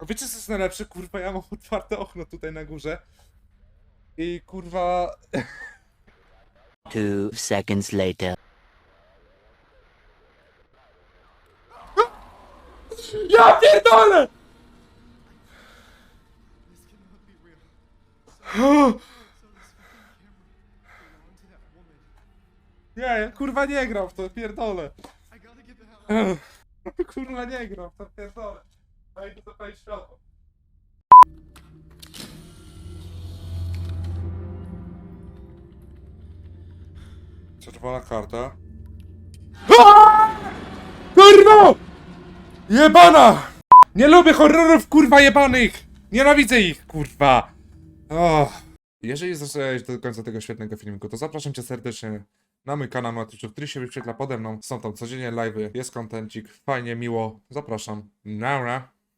A wiecie co jest najlepsze? Kurwa, ja mam otwarte okno tutaj na górze. I kurwa... Two seconds later. Ja pierdolę! Nie, ja kurwa nie gram w to, pierdolę. Kurwa nie gram w to, pierdolę. A idę zapalić światło. Czerwona karta. Kurwa! Jebana! Nie lubię horrorów kurwa jebanych! Nienawidzę ich, kurwa! Oh. Jeżeli zostałeś do końca tego świetnego filmiku, to zapraszam cię serdecznie na mój kanał na Twitchu, który się wyświetla pode mną. Są tam codziennie live'y, jest kontencik, fajnie, miło. Zapraszam. Naura.